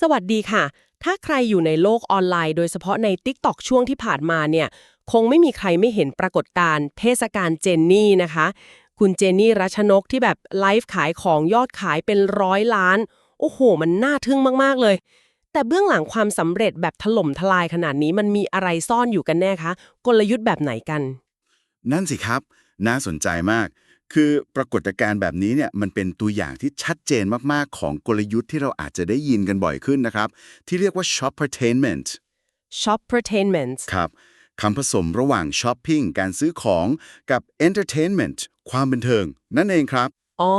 สวัสดีค่ะ ถ้าใครอยู่ในโลกออนไลน์โดยเฉพาะใน TikTok ช่วงที่ผ่านมาเนี่ย คงไม่มีใครไม่เห็นปรากฏการณ์เทศกาลเจนนี่นะคะ คุณเจนนี่รัชนกที่แบบไลฟ์ขายของยอดขายเป็นร้อยล้าน โอ้โห มันน่าทึ่งมากๆเลย แต่เบื้องหลังความสำเร็จแบบถล่มทลายขนาดนี้มันมีอะไรซ่อนอยู่กันแน่คะ กลยุทธ์แบบไหนกัน นั่นสิครับ น่าสนใจมาก คือปรากฏการณ์แบบนี้เนี่ยมันเป็นตัวอย่างที่ชัดเจนมาก ๆ ของกลยุทธ์ที่เราอาจจะได้ยินกันบ่อยขึ้นนะครับ ที่เรียกว่า shoppertainment Shoppertainment ครับคำผสมระหว่างช้อปปิ้งการซื้อของกับ entertainment ความบันเทิง นั่นเองครับ อ๋อ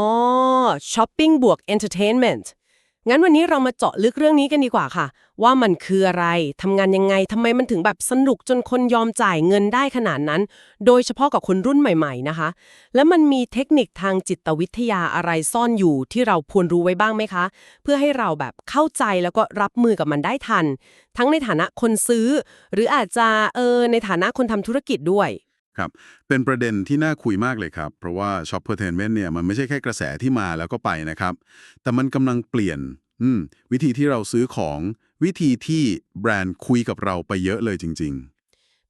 ช้อปปิ้งบวก entertainment งั้นวันนี้เรามาเจาะลึกเรื่องนี้กันดีกว่าค่ะ ว่ามันคืออะไรทำงานยังไงทำไมมันถึงแบบสนุกจนคนยอมจ่ายเงินได้ขนาดนั้น โดยเฉพาะกับคนรุ่นใหม่ๆนะคะ แล้วมันมีเทคนิคทางจิตวิทยาอะไรซ่อนอยู่ที่เราควรรู้ไว้บ้างไหมคะ เพื่อให้เราแบบเข้าใจแล้วก็รับมือกับมันได้ทัน ทั้งในฐานะคนซื้อ หรืออาจจะเออในฐานะคนทำธุรกิจด้วย ครับ เป็นประเด็นที่น่าคุยมากเลยครับ เพราะว่า shoppertainment เนี่ยมันไม่ใช่แค่กระแสที่มาแล้วก็ไปนะครับ แต่มันกำลังเปลี่ยนอืมวิธีที่เราซื้อของวิธีที่แบรนด์คุยกับเราไปเยอะเลยจริง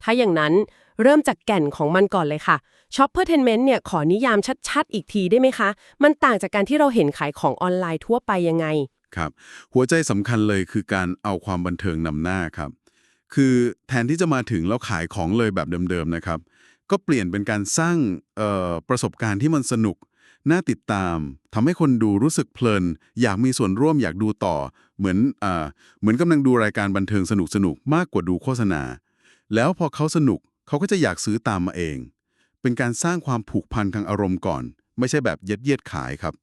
ถ้าอย่างนั้นเริ่มจากแก่นของมันก่อนเลยค่ะ Shoppertainment เนี่ยขอนิยามชัด ๆ อีกทีได้ไหมคะ มันต่างจากการที่เราเห็นขายของออนไลน์ทั่วไปยังไง ๆ ครับ หัวใจสำคัญเลยคือการเอาความบันเทิงนำหน้าครับ คือแทนที่จะมาถึงแล้วขายของเลยแบบเดิมๆนะครับ ก็เปลี่ยนเป็นการสร้างประสบการณ์ที่มันสนุก น่าติดตามทำให้คนดูรู้สึกเพลิน อยากมีส่วนร่วมอยากดูต่อ เหมือนอเหมือนกำลังดูรายการบันเทิงสนุกๆมากกว่าดูโฆษณา แล้วพอเขาสนุกเขาก็จะอยากซื้อตามมาเอง เป็นการสร้างความผูกพันทางอารมณ์ก่อน ไม่ใช่แบบเย็ดเยียดขายครับ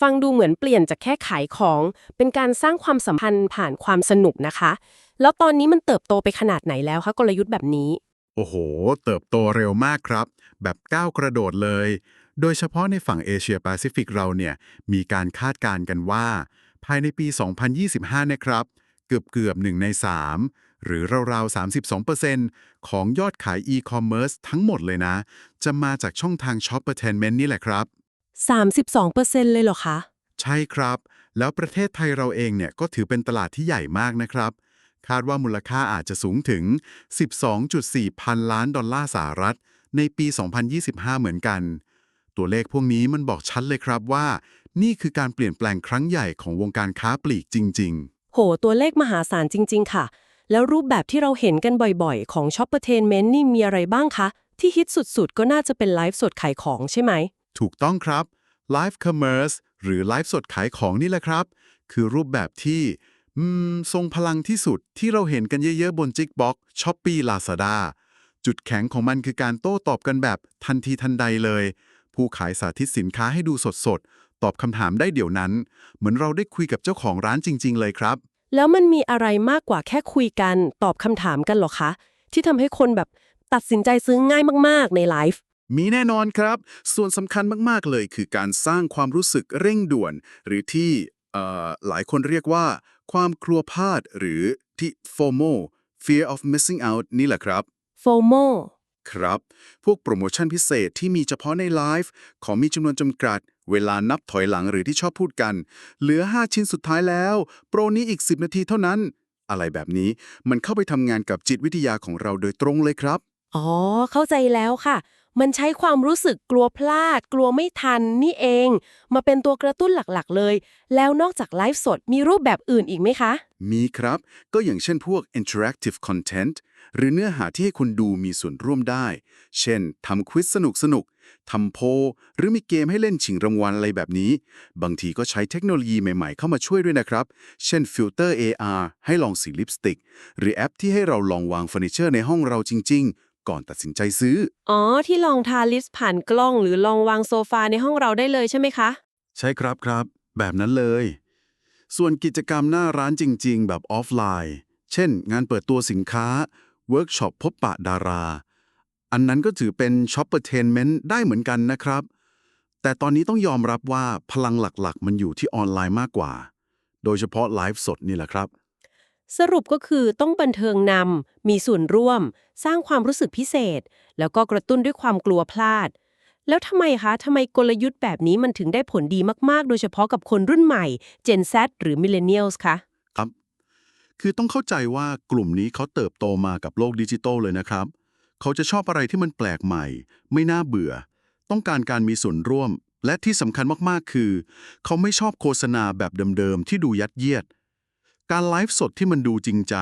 ฟังดูเหมือนเปลี่ยนจากแค่ขายของ เป็นการสร้างความสัมพันธ์ผ่านความสนุกนะคะ แล้วตอนนี้มันเติบโตไปขนาดไหนแล้วคะกลยุทธ์แบบนี้ โอ้โห เติบโตเร็วมากครับ แบบก้าวกระโดดเลย โดยเฉพาะในฝั่งเอเชียแปซิฟิกเราเนี่ย มีการคาดการณ์กันว่า ภายในปี 2025 นะครับ เกือบเกือบ1ใน 3 หรือราวๆ 32%ของยอดขายอีคอมเมิร์ซทั้งหมดเลยนะ จะมาจากช่องทาง Shoppertainment นี่แหละครับ 32%เลยเหรอคะ ใช่ครับ แล้วประเทศไทยเราเองเนี่ยก็ถือเป็นตลาดที่ใหญ่มากนะครับ คาดว่ามูลค่าอาจจะสูงถึง 12.4 พันล้านดอลลาร์สหรัฐ ในปี 2025 เหมือนกัน ตัวเลขพวกนี้มันบอกชัดเลยครับว่า นี่คือการเปลี่ยนแปลงครั้งใหญ่ของวงการค้าปลีกจริงโห ตัวเลขมหาศาลจริง ๆ ค่ะ แล้วรูปแบบที่เราเห็นกันบ่อยๆ ของ Shoppertainment นี่มีอะไรบ้างคะ ที่ฮิตสุดๆ ก็น่าจะเป็นไลฟ์สดขายของใช่ไหมๆถูกต้องครับ Live Commerce หรือไลฟ์สดขายของนี่แหละครับ คือรูปแบบที่ อืม ทรงพลังที่สุดที่เราเห็นกันเยอะๆ บน Jickbox Shopee Lazada จุดแข็งของมันคือการโต้ตอบกันแบบทันทีทันใดเลย ผู้ขายสาธิตสินค้าให้ดูสดๆ ตอบคำถามได้เดี๋ยวนั้น เหมือนเราได้คุยกับเจ้าของร้านจริง ๆ เลยครับ แล้วมันมีอะไรมากกว่าแค่คุยกันตอบคำถามกันเหรอคะ ที่ทำให้คนแบบตัดสินใจซื้อง่ายมากๆในไลฟ์มีแน่นอนครับ ส่วนสำคัญมาก ๆ เลยคือการสร้างความรู้สึกเร่งด่วน หรือที่เอ่อ หลายคนเรียกว่า ความกลัวพลาดหรือที่ FOMO fear of missing out นี่แหละครับ FOMO ครับ พวกโปรโมชั่นพิเศษที่มีเฉพาะในไลฟ์ ของมีจำนวนจำกัด เวลานับถอยหลังหรือที่ชอบพูดกัน เหลือ 5 ชิ้นสุดท้ายแล้ว โปรนี้อีก 10 นาทีเท่านั้น อะไรแบบนี้มันเข้าไปทำงานกับจิตวิทยาของเราโดยตรงเลยครับ อ๋อ เข้าใจแล้วค่ะ มันใช้ความรู้สึกกลัวพลาด กลัวไม่ทันนี่เอง มาเป็นตัวกระตุ้นหลักๆ เลย แล้วนอกจากไลฟ์สดมีรูปแบบอื่นอีกไหมคะ มีครับ ก็อย่างเช่นพวก interactive content หรือเนื้อหาที่ให้คนดูมีส่วนร่วมได้ เช่นทำควิสสนุกสนุกๆทำโพ หรือมีเกมให้เล่นชิงรางวัลอะไรแบบนี้ บางทีก็ใช้เทคโนโลยีใหม่ๆ เข้ามาช่วยด้วยนะครับ เช่นฟิลเตอร์ AR ให้ลองสีลิปสติก หรือแอปที่ให้เราลองวางเฟอร์นิเจอร์ในห้องเราจริง ๆ ก่อนตัดสินใจซื้อ อ๋อ ที่ลองทาลิสต์ผ่านกล้อง หรือลองวางโซฟาในห้องเราได้เลยใช่ไหมคะ ใช่ครับครับ แบบนั้นเลย ส่วนกิจกรรมหน้าร้านจริง ๆ แบบออฟไลน์ เช่น งานเปิดตัวสินค้า เวิร์กช็อปพบปะดารา อันนั้นก็ถือเป็นช็อปเปอร์เทนเมนต์ได้เหมือนกันนะครับ แต่ตอนนี้ต้องยอมรับว่าพลังหลักๆ มันอยู่ที่ออนไลน์มากกว่า โดยเฉพาะไลฟ์สดนี่แหละครับ สรุปก็คือต้องบันเทิงนำ มีส่วนร่วม สร้างความรู้สึกพิเศษ แล้วก็กระตุ้นด้วยความกลัวพลาด แล้วทำไมคะทำไมกลยุทธ์แบบนี้มันถึงได้ผลดีมาก ๆ โดยเฉพาะกับคนรุ่นใหม่ Gen Z หรือ Millennials คะครับ คือต้องเข้าใจว่ากลุ่มนี้เขาเติบโตมากับโลกดิจิทัลเลยนะครับ เขาจะชอบอะไรที่มันแปลกใหม่ ไม่น่าเบื่อ ต้องการการมีส่วนร่วม และที่สำคัญมากๆ คือ เขาไม่ชอบโฆษณาแบบเดิมๆที่ดูยัดเยียด การไลฟ์สดที่มันดูจริงใจ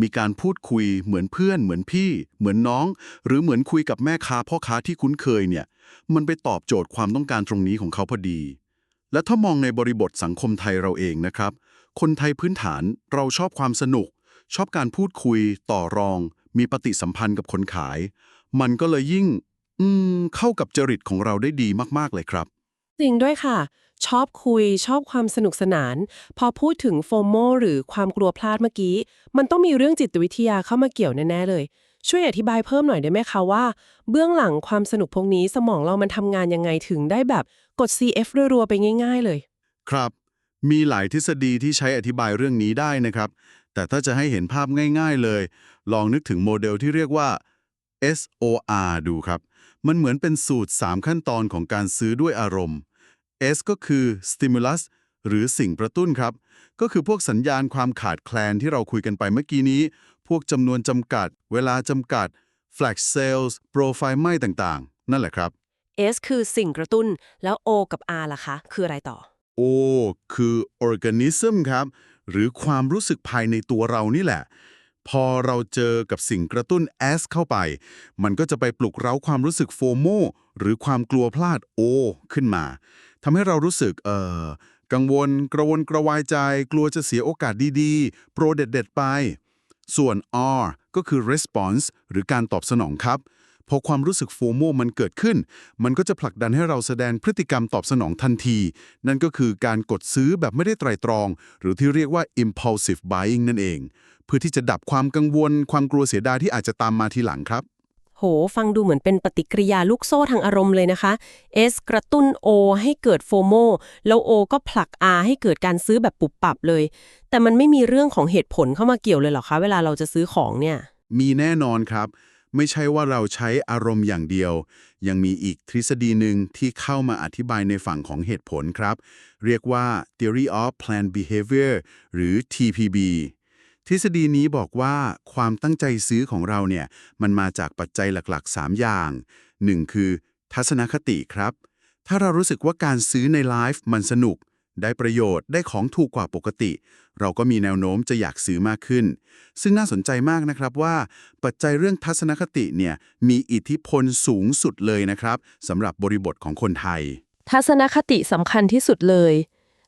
มีการพูดคุยเหมือนเพื่อน เหมือนพี่ เหมือนน้อง หรือเหมือนคุยกับแม่ค้าพ่อค้าที่คุ้นเคยเนี่ย มันไปตอบโจทย์ความต้องการตรงนี้ของเขาพอดี และถ้ามองในบริบทสังคมไทยเราเองนะครับ คนไทยพื้นฐานเราชอบความสนุก ชอบการพูดคุย ต่อรอง มีปฏิสัมพันธ์กับคนขาย มันก็เลยยิ่ง อืม เข้ากับจริตของเราได้ดีมากๆเลยครับ จริงด้วยค่ะ ชอบคุย ชอบความสนุกสนาน พอพูดถึงโฟโมหรือความกลัวพลาดเมื่อกี้ มันต้องมีเรื่องจิตวิทยาเข้ามาเกี่ยวแน่ ๆ เลย ช่วยอธิบายเพิ่มหน่อยได้ไหมคะว่า เบื้องหลังความสนุกพวกนี้สมองเรามันทำงานยังไงถึงได้แบบกด CF รัวๆไปง่าย ๆ เลย ครับ มีหลายทฤษฎีที่ใช้อธิบายเรื่องนี้ได้นะครับ แต่ถ้าจะให้เห็นภาพง่าย ๆ เลย ลองนึกถึงโมเดลที่เรียกว่า SOR ดูครับ มันเหมือนเป็นสูตร 3 ขั้นตอนของการซื้อด้วยอารมณ์ S ก็คือ stimulus หรือสิ่งกระตุ้นครับ ก็คือพวกสัญญาณความขาดแคลนที่เราคุยกันไปเมื่อกี้นี้ พวกจำนวนจำกัด เวลาจำกัด flash sales โปรไฟล์ไหม้ต่างๆ นั่นแหละครับ S คือสิ่งกระตุ้น แล้ว O กับ R ล่ะคะ คืออะไรต่อ O คือ organism ครับ หรือความรู้สึกภายในตัวเรานี่แหละ พอเราเจอกับสิ่งกระตุ้น S เข้าไป มันก็จะไปปลุกเร้าความรู้สึกโฟโมหรือความกลัวพลาด O ขึ้นมา ทำให้เรารู้สึก เออกังวล กระวนกระวายใจ กลัวจะเสียโอกาสดีๆ โปรเด็ดๆไป ส่วน R ก็คือ response หรือการตอบสนองครับ พอความรู้สึกโฟโมมันเกิดขึ้น มันก็จะผลักดันให้เราแสดงพฤติกรรมตอบสนองทันที นั่นก็คือการกดซื้อแบบไม่ได้ไตรตรอง หรือที่เรียกว่า impulsive buying นั่นเอง เพื่อที่จะดับความกังวล ความกลัวเสียดายที่อาจจะตามมาทีหลังครับ ฟังดูเหมือนเป็นปฏิกิริยาลูกโซ่ทางอารมณ์เลยนะคะ S กระตุ้น O ให้เกิดโฟโมแล้ว O ก็ผลัก R ให้เกิดการซื้อแบบปุบปับเลย แต่มันไม่มีเรื่องของเหตุผลเข้ามาเกี่ยวเลยเหรอคะ เวลาเราจะซื้อของเนี่ย มีแน่นอนครับ ไม่ใช่ว่าเราใช้อารมณ์อย่างเดียว ยังมีอีกทฤษฎีหนึ่งที่เข้ามาอธิบายในฝั่งของเหตุผลครับ เรียกว่า theory of planned behavior หรือ TPB ทฤษฎีนี้บอกว่าความตั้งใจซื้อของเราเนี่ยมันมาจากปัจจัยหลักๆ 3 อย่าง 1. คือ ทัศนคติครับ ถ้าเรารู้สึกว่าการซื้อในไลฟ์มันสนุก ได้ประโยชน์ได้ของถูกกว่าปกติ เราก็มีแนวโน้มจะอยากซื้อมากขึ้น ซึ่งน่าสนใจมากนะครับว่า ปัจจัยเรื่องทัศนคติเนี่ยมีอิทธิพลสูงสุดเลยนะครับสำหรับบริบทของคนไทย ทัศนคติสำคัญที่สุดเลย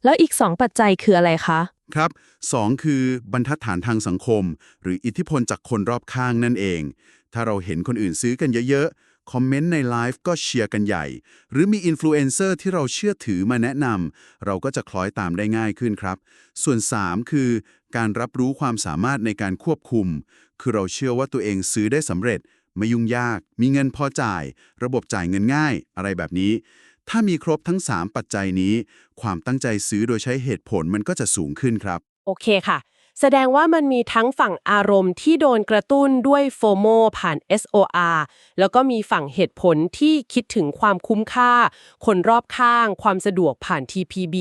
แล้วอีกสองปัจจัยคืออะไรคะ ครับ 2 คือบรรทัดฐานทางสังคม หรืออิทธิพลจากคนรอบข้างนั่นเอง ถ้าเราเห็นคนอื่นซื้อกันเยอะๆ คอมเมนต์ในไลฟ์ก็เชียร์กันใหญ่ หรือมีอินฟลูเอนเซอร์ที่เราเชื่อถือมาแนะนำเราก็จะคล้อยตามได้ง่ายขึ้นครับ ส่วน 3 คือ การรับรู้ความสามารถในการควบคุม คือเราเชื่อว่าตัวเองซื้อได้สำเร็จ ไม่ยุ่งยาก มีเงินพอจ่าย ระบบจ่ายเงินง่าย อะไรแบบนี้ ถ้ามีครบทั้ง 3 ปัจจัยนี้ ความตั้งใจซื้อโดยใช้เหตุผลมันก็จะสูงขึ้นครับ โอเคค่ะ แสดงว่ามันมีทั้งฝั่งอารมณ์ที่โดนกระตุ้นด้วยโฟโมผ่าน SOR แล้วก็มีฝั่งเหตุผลที่คิดถึงความคุ้มค่า คนรอบข้าง ความสะดวกผ่าน TPB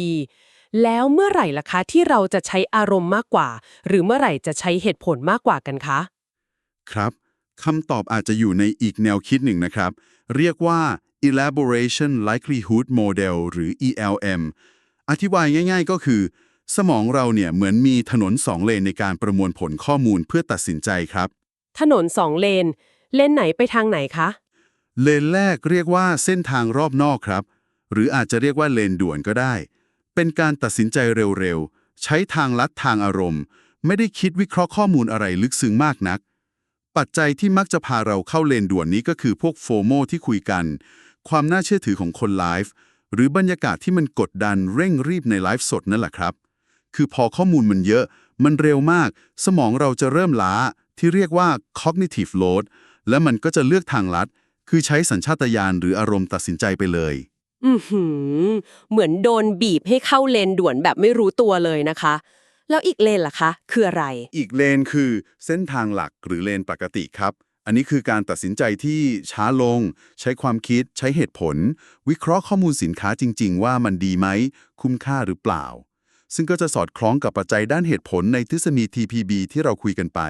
แล้วเมื่อไหร่ล่ะคะที่เราจะใช้อารมณ์มากกว่า หรือเมื่อไหร่จะใช้เหตุผลมากกว่ากันคะ ครับคำตอบอาจจะอยู่ในอีกแนวคิดหนึ่งนะครับ เรียกว่า elaboration likelihood model หรือ ELM อธิบายง่าย ๆ ก็คือ สมองเราเนี่ยเหมือนมีถนนสองเลนในการประมวลผลข้อมูลเพื่อตัดสินใจครับ ถนนสองเลน เลนไหนไปทางไหนคะ เลนแรกเรียกว่าเส้นทางรอบนอกครับ หรืออาจจะเรียกว่าเลนด่วนก็ได้ เป็นการตัดสินใจเร็วๆ ใช้ทางลัดทางอารมณ์ ไม่ได้คิดวิเคราะห์ข้อมูลอะไรลึกซึ้งมากนักปัจจัยที่มักจะพาเราเข้าเลนด่วนนี้ก็คือพวกโฟโมที่คุยกัน ความน่าเชื่อถือของคนไลฟ์หรือบรรยากาศที่มันกดดันเร่งรีบในไลฟ์สดนั่นแหละครับ คือพอข้อมูลมันเยอะ มันเร็วมาก สมองเราจะเริ่มล้าที่เรียกว่า cognitive load และมันก็จะเลือกทางลัด คือใช้สัญชาตญาณหรืออารมณ์ตัดสินใจไปเลย อือหือ เหมือนโดนบีบให้เข้าเลนด่วนแบบไม่รู้ตัวเลยนะคะ แล้วอีกเลนล่ะคะ คืออะไร อีกเลนคือเส้นทางหลักหรือเลนปกติครับ อันนี้คือการตัดสินใจที่ช้าลง ใช้ความคิด ใช้เหตุผล วิเคราะห์ข้อมูลสินค้าจริง ๆ ว่ามันดีไหม คุ้มค่าหรือเปล่า ซึ่งก็จะสอดคล้องกับปัจจัยด้านเหตุผลในทฤษฎี TPB ที่เราคุยกันไป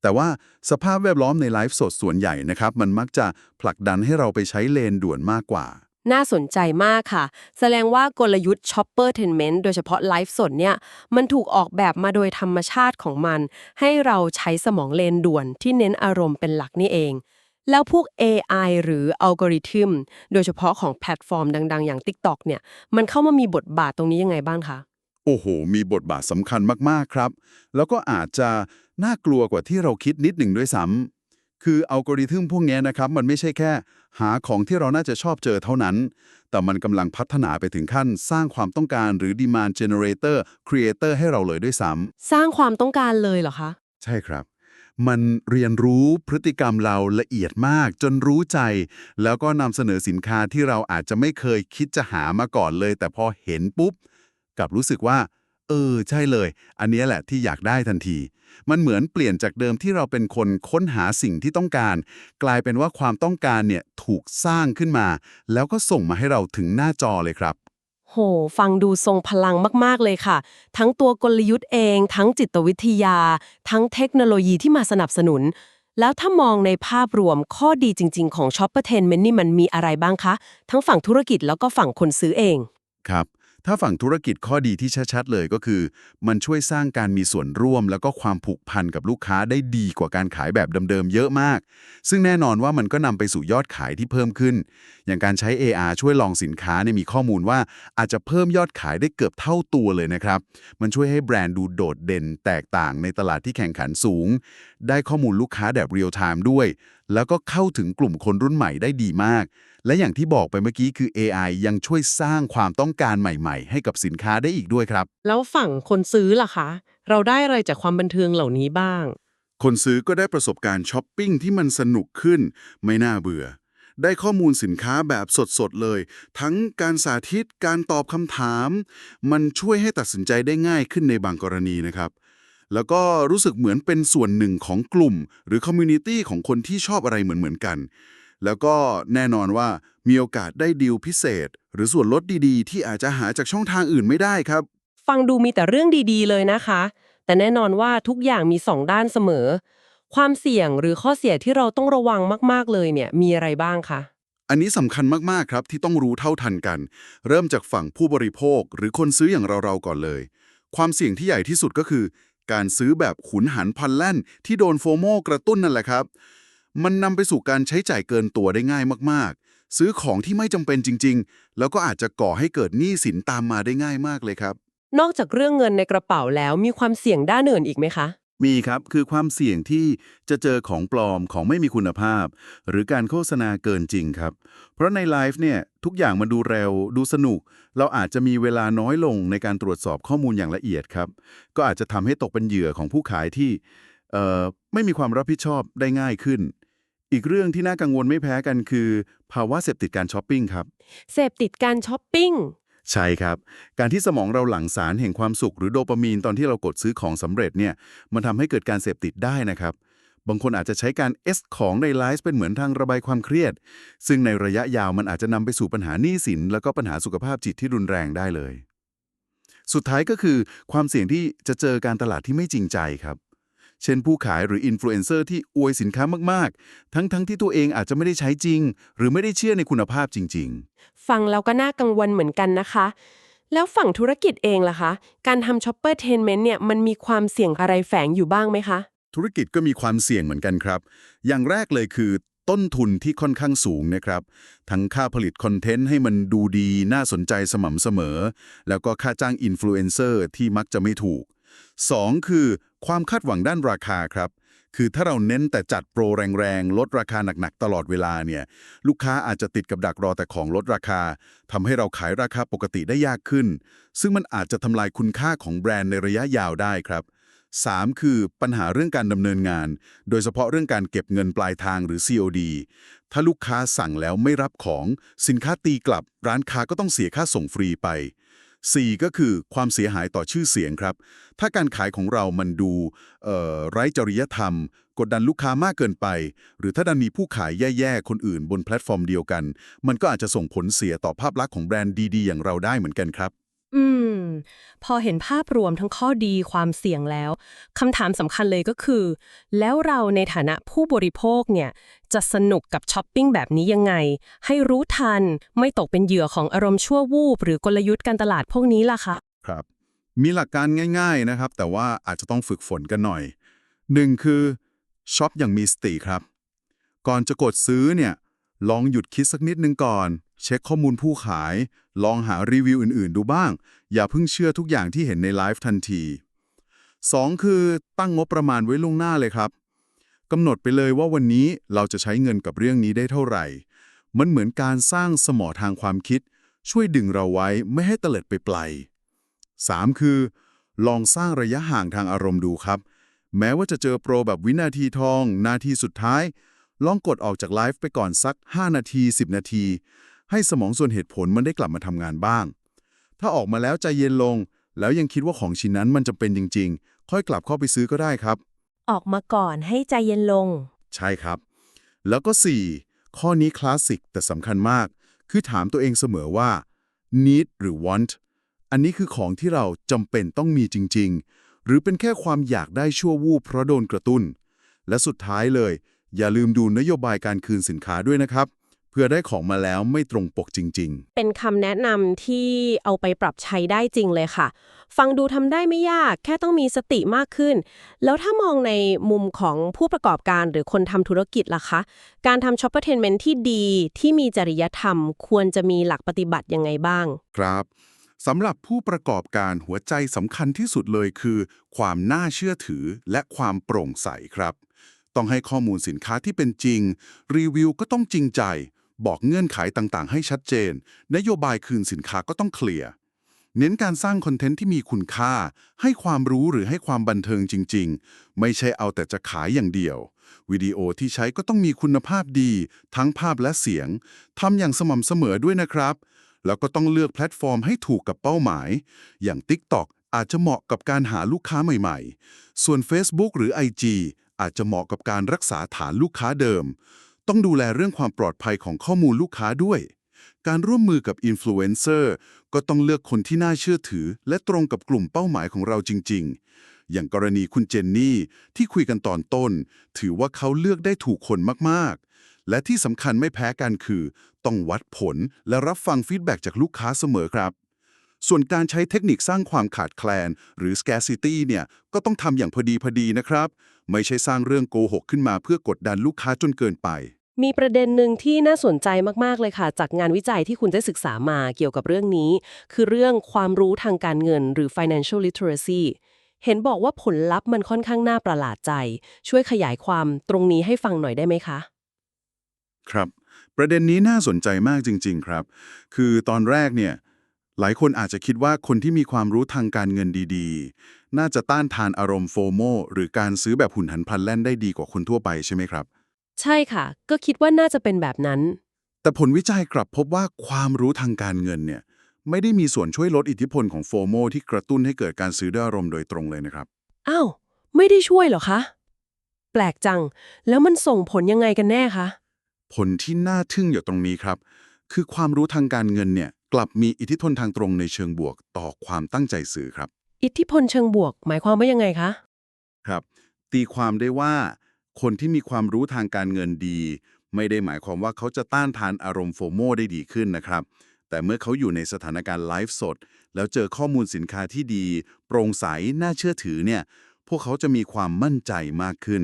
แต่ว่าสภาพแวดล้อมในไลฟ์สดส่วนใหญ่นะครับ มันมักจะผลักดันให้เราไปใช้เลนด่วนมากกว่า น่าสนใจมากค่ะ แสดงว่ากลยุทธ์ Shopper t e n m e n t โดยเฉพาะไลฟ์สดเนี่ย มันถูกออกแบบมาโดยธรรมชาติของมัน ให้เราใช้สมองเลนด่วนที่เน้นอารมณ์เป็นหลักนี่เอง แล้วพวก AI หรืออัลกอริทึมโดยเฉพาะของแพลตฟอร์มดัง ๆ อย่าง TikTok เนี่ย มันเข้ามามีบทบาทตรงนี้ยังไงบ้างคะโอ้โห มีบทบาทสำคัญมากๆครับ แล้วก็อาจจะน่ากลัวกว่าที่เราคิดนิดหนึ่งด้วยซ้ำคืออัลกอริทึมพวกนี้นะครับ มันไม่ใช่แค่ หาของที่เราน่าจะชอบเจอเท่านั้น แต่มันกำลังพัฒนาไปถึงขั้นสร้างความต้องการหรือ demand generator creator ให้เราเลยด้วยซ้ำสร้างความต้องการเลยเหรอคะ ใช่ครับ มันเรียนรู้พฤติกรรมเราละเอียดมาก จนรู้ใจ แล้วก็นำเสนอสินค้าที่เราอาจจะไม่เคยคิดจะหามาก่อนเลย แต่พอเห็นปุ๊บกลับรู้สึกว่า เออ ใช่เลย อันเนี้ยแหละที่อยากได้ทันที มันเหมือนเปลี่ยนจากเดิมที่เราเป็นคนค้นหาสิ่งที่ต้องการ กลายเป็นว่าความต้องการเนี่ยถูกสร้างขึ้นมา แล้วก็ส่งมาให้เราถึงหน้าจอเลยครับ โห ฟังดูทรงพลังมาก ๆ เลยค่ะ ทั้งตัวกลยุทธ์เอง ทั้งจิตวิทยา ทั้งเทคโนโลยีที่มาสนับสนุน แล้วถ้ามองในภาพรวมข้อดีจริง ๆ ของ Shoppertainment นี่มันมีอะไรบ้างคะ ทั้งฝั่งธุรกิจแล้วก็ฝั่งคนซื้อเอง ครับ ถ้าฝั่งธุรกิจข้อดีที่ชัดๆเลยก็คือ มันช่วยสร้างการมีส่วนร่วม แล้วก็ความผูกพันกับลูกค้าได้ดีกว่าการขายแบบเดิมๆเยอะมาก ซึ่งแน่นอนว่ามันก็นำไปสู่ยอดขายที่เพิ่มขึ้น อย่างการใช้ AR ช่วยลองสินค้าเนี่ยมีข้อมูลว่าอาจจะเพิ่มยอดขายได้เกือบเท่าตัวเลยนะครับ มันช่วยให้แบรนด์ดูโดดเด่นแตกต่างในตลาดที่แข่งขันสูง ได้ข้อมูลลูกค้าแบบเรียลไทม์ด้วย แล้วก็เข้าถึงกลุ่มคนรุ่นใหม่ได้ดีมาก และอย่างที่บอกไปเมื่อกี้คือ AI ยังช่วยสร้างความต้องการใหม่ๆ ให้กับสินค้าได้อีกด้วยครับ แล้วฝั่งคนซื้อล่ะคะ เราได้อะไรจากความบันเทิงเหล่านี้บ้าง คนซื้อก็ได้ประสบการณ์ช้อปปิ้งที่มันสนุกขึ้น ไม่น่าเบื่อ ได้ข้อมูลสินค้าแบบสดๆเลย ทั้งการสาธิตการตอบคำถาม มันช่วยให้ตัดสินใจได้ง่ายขึ้นในบางกรณีนะครับแล้วก็รู้สึกเหมือนเป็นส่วนหนึ่งของกลุ่ม หรือคอมมูนิตี้ของคนที่ชอบอะไรเหมือนๆกัน แล้วก็แน่นอนว่ามีโอกาสได้ดีลพิเศษ หรือส่วนลดดีๆ ที่อาจจะหาจากช่องทางอื่นไม่ได้ครับ ฟังดูมีแต่เรื่องดีๆ เลยนะคะ แต่แน่นอนว่าทุกอย่างมีสองด้านเสมอ ความเสี่ยงหรือข้อเสียที่เราต้องระวังมากๆเลยเนี่ยมีอะไรบ้างคะอันนี้สำคัญมากๆครับที่ต้องรู้เท่าทันกัน เริ่มจากฝั่งผู้บริโภค หรือคนซื้ออย่างเราๆก่อนเลย ความเสี่ยงที่ใหญ่ที่สุดก็คือ การซื้อแบบขุนหันพลันแล่นที่โดนโฟโมกระตุ้นนั่นแหละครับ มันนำไปสู่การใช้จ่ายเกินตัวได้ง่ายมากๆ ซื้อของที่ไม่จำเป็นจริง ๆ แล้วก็อาจจะก่อให้เกิดหนี้สินตามมาได้ง่ายมากเลยครับ นอกจากเรื่องเงินในกระเป๋าแล้วมีความเสี่ยงด้านอื่นอีกไหมคะ มีครับคือความเสี่ยงที่จะเจอของปลอมของไม่มีคุณภาพ หรือการโฆษณาเกินจริงครับ เพราะในไลฟ์เนี่ยทุกอย่างมันดูเร็ว ดูสนุก เราอาจจะมีเวลาน้อยลงในการตรวจสอบข้อมูลอย่างละเอียดครับ ก็อาจจะทำให้ตกเป็นเหยื่อของผู้ขายที่เอ่อไม่มีความรับผิดชอบได้ง่ายขึ้น อีกเรื่องที่น่ากังวลไม่แพ้กันคือ ภาวะเสพติดการช้อปปิ้งครับ เสพติดการช้อปปิ้ง ใช่ครับ การที่สมองเราหลั่งสารแห่งความสุขหรือโดปามีนตอนที่เรากดซื้อของสำเร็จเนี่ยมันทำให้เกิดการเสพติดได้นะครับบางคนอาจจะใช้การเอสของในไลฟ์เป็นเหมือนทางระบายความเครียด ซึ่งในระยะยาวมันอาจจะนำไปสู่ปัญหาหนี้สิน แล้วก็ปัญหาสุขภาพจิตที่รุนแรงได้เลย สุดท้ายก็คือ ความเสี่ยงที่จะเจอการตลาดที่ไม่จริงใจครับ เช่นผู้ขายหรืออินฟลูเอนเซอร์ที่อวยสินค้ามากๆ ทั้งๆที่ตัวเองอาจจะไม่ได้ใช้จริง หรือไม่ได้เชื่อในคุณภาพจริง ๆ ฟังแล้วก็น่ากังวลเหมือนกันนะคะ แล้วฝั่งธุรกิจเองล่ะคะ การทำช็อปเปอร์เทนเมนต์เนี่ยมันมีความเสี่ยงอะไรแฝงอยู่บ้างไหมคะ ธุรกิจก็มีความเสี่ยงเหมือนกันครับ อย่างแรกเลยคือ ต้นทุนที่ค่อนข้างสูงนะครับ ทั้งค่าผลิตคอนเทนต์ให้มันดูดีน่าสนใจสม่ำเสมอ แล้วก็ค่าจ้างอินฟลูเอนเซอร์ที่มักจะไม่ถูก 2. คือ ความคาดหวังด้านราคาครับ คือถ้าเราเน้นแต่จัดโปรแรงๆ ลดราคาหนักๆ ตลอดเวลาเนี่ย ลูกค้าอาจจะติดกับดักรอแต่ของลดราคาทำให้เราขายราคาปกติได้ยากขึ้น ซึ่งมันอาจจะทำลายคุณค่าของแบรนด์ในระยะยาวได้ครับ 3. คือปัญหาเรื่องการดำเนินงาน โดยเฉพาะเรื่องการเก็บเงินปลายทางหรือ COD ถ้าลูกค้าสั่งแล้วไม่รับของ สินค้าตีกลับ ร้านค้าก็ต้องเสียค่าส่งฟรีไป 4. ก็คือความเสียหายต่อชื่อเสียงครับ ถ้าการขายของเรามันดูไร้จริยธรรม กดดันลูกค้ามากเกินไป หรือถ้าดันมีผู้ขายแย่ๆ คนอื่นบนแพลตฟอร์มเดียวกัน มันก็อาจจะส่งผลเสียต่อภาพลักษณ์ของแบรนด์ดีๆ อย่างเราได้เหมือนกันครับ อืม พอเห็นภาพรวมทั้งข้อดีความเสี่ยงแล้วคำถามสำคัญเลยก็คือ แล้วเราในฐานะผู้บริโภคเนี่ยจะสนุกกับช้อปปิ้งแบบนี้ยังไง ให้รู้ทันไม่ตกเป็นเหยื่อของอารมณ์ชั่ววูบหรือกลยุทธ์การตลาดพวกนี้ล่ะคะครับมีหลักการง่าย ๆนะครับ แต่ว่าอาจจะต้องฝึกฝนกันหน่อยหนึ่งคือช็อปอย่างมีสติครับ ก่อนจะกดซื้อเนี่ยลองหยุดคิดสักนิดนึงก่อน เช็คข้อมูลผู้ขาย ลองหารีวิวอื่นๆ ดูบ้าง อย่าเพิ่งเชื่อทุกอย่างที่เห็นในไลฟ์ทันที 2. คือตั้งงบประมาณไว้ล่วงหน้าเลยครับกำหนดไปเลยว่าวันนี้เราจะใช้เงินกับเรื่องนี้ได้เท่าไหร่ มันเหมือนการสร้างสมอทางความคิด ช่วยดึงเราไว้ไม่ให้เตลิดไปไกล 3. คือ ลองสร้างระยะห่างทางอารมณ์ดูครับ แม้ว่าจะเจอโปรแบบวินาทีทอง นาทีสุดท้าย ลองกดออกจากไลฟ์ไปก่อนสัก 5 นาที 10 นาที ให้สมองส่วนเหตุผลมันได้กลับมาทำงานบ้าง ถ้าออกมาแล้วใจเย็นลง แล้วยังคิดว่าของชิ้นนั้นมันจำเป็นจริง ๆ ค่อยกลับเข้าไปซื้อก็ได้ครับ ออกมาก่อนให้ใจเย็นลง ใช่ครับ แล้วก็ 4 ข้อนี้คลาสสิกแต่สำคัญมาก คือถามตัวเองเสมอว่า need หรือ want อันนี้คือของที่เราจำเป็นต้องมีจริง ๆ หรือเป็นแค่ความอยากได้ชั่ววูบเพราะโดนกระตุ้น และสุดท้ายเลย อย่าลืมดูนโยบายการคืนสินค้าด้วยนะครับ เพื่อได้ของมาแล้วไม่ตรงปกจริง ๆ เป็นคำแนะนำที่เอาไปปรับใช้ได้จริงเลยค่ะ ฟังดูทำได้ไม่ยาก แค่ต้องมีสติมากขึ้น แล้วถ้ามองในมุมของผู้ประกอบการหรือคนทำธุรกิจล่ะคะ การทำช็อปเปอร์เทนเมนที่ดีที่มีจริยธรรม ควรจะมีหลักปฏิบัติยังไงบ้าง ครับสำหรับผู้ประกอบการหัวใจสำคัญที่สุดเลยคือ ความน่าเชื่อถือและความโปร่งใสครับ ต้องให้ข้อมูลสินค้าที่เป็นจริง รีวิวก็ต้องจริงใจ บอกเงื่อนไขต่างๆ ให้ชัดเจน นโยบายคืนสินค้าก็ต้องเคลียร์ เน้นการสร้างคอนเทนต์ที่มีคุณค่า ให้ความรู้หรือให้ความบันเทิงจริง ๆ ไม่ใช่เอาแต่จะขายอย่างเดียว วิดีโอที่ใช้ก็ต้องมีคุณภาพดี ทั้งภาพและเสียงทำอย่างสม่ำเสมอด้วยนะครับ แล้วก็ต้องเลือกแพลตฟอร์มให้ถูกกับเป้าหมาย อย่าง TikTok อาจจะเหมาะกับการหาลูกค้าใหม่ๆ ส่วน Facebook หรือ IG อาจจะเหมาะกับการรักษาฐานลูกค้าเดิม ต้องดูแลเรื่องความปลอดภัยของข้อมูลลูกค้าด้วย การร่วมมือกับอินฟลูเอนเซอร์ก็ต้องเลือกคนที่น่าเชื่อถือ และตรงกับกลุ่มเป้าหมายของเราจริง ๆ อย่างกรณีคุณเจนนี่ที่คุยกันตอนต้น ถือว่าเขาเลือกได้ถูกคนมากๆ และที่สำคัญไม่แพ้กันคือ ต้องวัดผลและรับฟังฟีดแบ็กจากลูกค้าเสมอครับส่วนการใช้เทคนิคสร้างความขาดแคลน หรือ scarcity เนี่ยก็ต้องทำอย่างพอดีพอดีนะครับ ไม่ใช่สร้างเรื่องโกหกขึ้นมาเพื่อกดดันลูกค้าจนเกินไป มีประเด็นหนึ่งที่น่าสนใจมาก ๆ เลยค่ะ จากงานวิจัยที่คุณได้ศึกษามาเกี่ยวกับเรื่องนี้ คือเรื่องความรู้ทางการเงินหรือ financial literacy เห็นบอกว่าผลลัพธ์มันค่อนข้างน่าประหลาดใจ ช่วยขยายความตรงนี้ให้ฟังหน่อยได้ไหมคะ ครับ ประเด็นนี้น่าสนใจมากจริง ๆ ครับ คือตอนแรกเนี่ย หลายคนอาจจะคิดว่าคนที่มีความรู้ทางการเงินดีๆ น่าจะต้านทานอารมณ์โฟโมหรือการซื้อแบบหุ่นหันพลันแล่นได้ดีกว่าคนทั่วไปใช่ไหมครับ ใช่ค่ะ ก็คิดว่าน่าจะเป็นแบบนั้น แต่ผลวิจัยกลับพบว่าความรู้ทางการเงินเนี่ยไม่ได้มีส่วนช่วยลดอิทธิพลของโฟโมที่กระตุ้นให้เกิดการซื้อด้วยอารมณ์โดยตรงเลยนะครับ อ้าว ไม่ได้ช่วยเหรอคะ แปลกจัง แล้วมันส่งผลยังไงกันแน่คะ ผลที่น่าทึ่งอยู่ตรงนี้ครับ คือความรู้ทางการเงินเนี่ย กลับมีอิทธิพลทางตรงในเชิงบวกต่อความตั้งใจซื้อครับ อิทธิพลเชิงบวก หมายความว่ายังไงคะ ครับ ตีความได้ว่า คนที่มีความรู้ทางการเงินดี ไม่ได้หมายความว่าเขาจะต้านทานอารมณ์โฟโมได้ดีขึ้นนะครับ แต่เมื่อเขาอยู่ในสถานการณ์ไลฟ์สด แล้วเจอข้อมูลสินค้าที่ดี โปร่งใสน่าเชื่อถือเนี่ยพวกเขาจะมีความมั่นใจมากขึ้น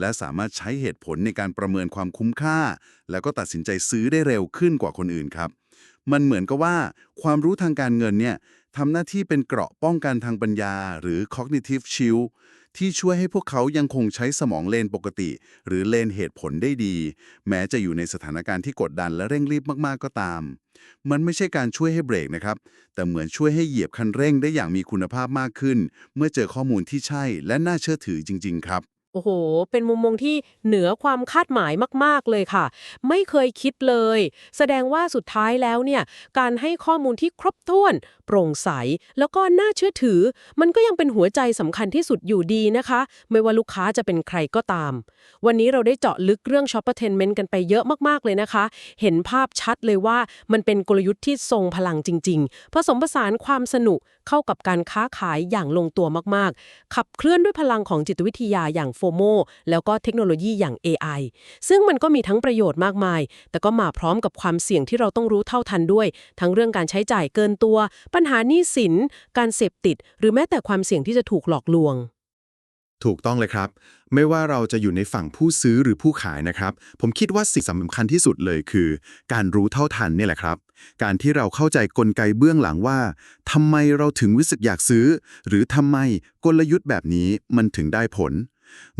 และสามารถใช้เหตุผลในการประเมินความคุ้มค่า แล้วก็ตัดสินใจซื้อได้เร็วขึ้นกว่าคนอื่นครับ มันเหมือนกับว่าความรู้ทางการเงินเนี่ยทำหน้าที่เป็นเกราะป้องกันทางปัญญา หรือ cognitive shield ที่ช่วยให้พวกเขายังคงใช้สมองเลนปกติ หรือเลนเหตุผลได้ดี แม้จะอยู่ในสถานการณ์ที่กดดันและเร่งรีบมากๆก็ตาม มันไม่ใช่การช่วยให้เบรกนะครับ แต่เหมือนช่วยให้เหยียบคันเร่งได้อย่างมีคุณภาพมากขึ้น เมื่อเจอข้อมูลที่ใช่และน่าเชื่อถือจริง ๆ ครับ อ้โห เป็นมุมมองที่เหนือความคาดหมายมาก ๆ เลยค่ะ ไม่เคยคิดเลย แสดงว่าสุดท้ายแล้วเนี่ย การให้ข้อมูลที่ครบถ้วน โปร่งใส แล้วก็น่าเชื่อถือ มันก็ยังเป็นหัวใจสำคัญที่สุดอยู่ดีนะคะ ไม่ว่าลูกค้าจะเป็นใครก็ตาม วันนี้เราได้เจาะลึกเรื่อง shoppertainment กันไปเยอะมากๆเลยนะคะ เห็นภาพชัดเลยว่ามันเป็นกลยุทธ์ที่ทรงพลังจริง ๆ ผสมผสานความสนุก เข้ากับการค้าขายอย่างลงตัวมากๆ ขับเคลื่อนด้วยพลังของจิตวิทยาอย่างโฟโมแล้วก็เทคโนโลยีอย่าง AI ซึ่งมันก็มีทั้งประโยชน์มากมาย แต่ก็มาพร้อมกับความเสี่ยงที่เราต้องรู้เท่าทันด้วย ทั้งเรื่องการใช้จ่ายเกินตัว ปัญหาหนี้สิน การเสพติด หรือแม้แต่ความเสี่ยงที่จะถูกหลอกลวง ถูกต้องเลยครับ ไม่ว่าเราจะอยู่ในฝั่งผู้ซื้อหรือผู้ขายนะครับ ผมคิดว่าสิ่งสำคัญที่สุดเลยคือ การรู้เท่าทันนี่แหละครับ การที่เราเข้าใจกลไกเบื้องหลังว่าทำไมเราถึงรู้สึกอยากซื้อ หรือทำไมกลยุทธ์แบบนี้มันถึงได้ผล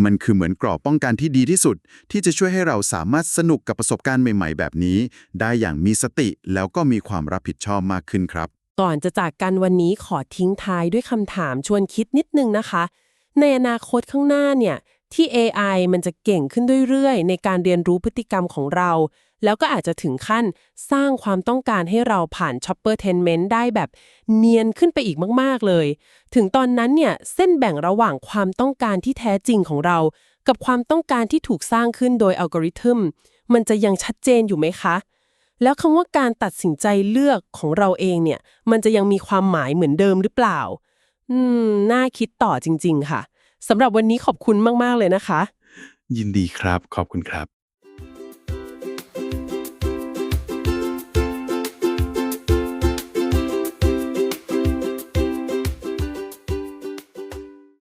มันคือเหมือนกรอบป้องกันที่ดีที่สุด ที่จะช่วยให้เราสามารถสนุกกับประสบการณ์ใหม่ ๆ แบบนี้ ได้อย่างมีสติแล้วก็มีความรับผิดชอบมากขึ้นครับ ก่อนจะจากกันวันนี้ขอทิ้งท้ายด้วยคำถามชวนคิดนิดนึงนะคะ ในอนาคตข้างหน้าเนี่ย ที่ AI มันจะเก่งขึ้นเรื่อยๆ ในการเรียนรู้พฤติกรรมของเรา แล้วก็อาจจะถึงขั้นสร้างความต้องการให้เราผ่าน Shopper t e n m e n t ได้แบบเนียนขึ้นไปอีกมากๆเลย ถึงตอนนั้นเนี่ย เส้นแบ่งระหว่างความต้องการที่แท้จริงของเรา กับความต้องการที่ถูกสร้างขึ้นโดยอัลกอริทึมมันจะยังชัดเจนอยู่ไหมคะ แล้วคำว่าการตัดสินใจเลือกของเราเองเนี่ย มันจะยังมีความหมายเหมือนเดิมหรือเปล่า อืม น่าคิดต่อจริง ๆ ค่ะ สำหรับวันนี้ขอบคุณมาก ๆ เลยนะคะ ยินดีครับ ขอบคุณครับ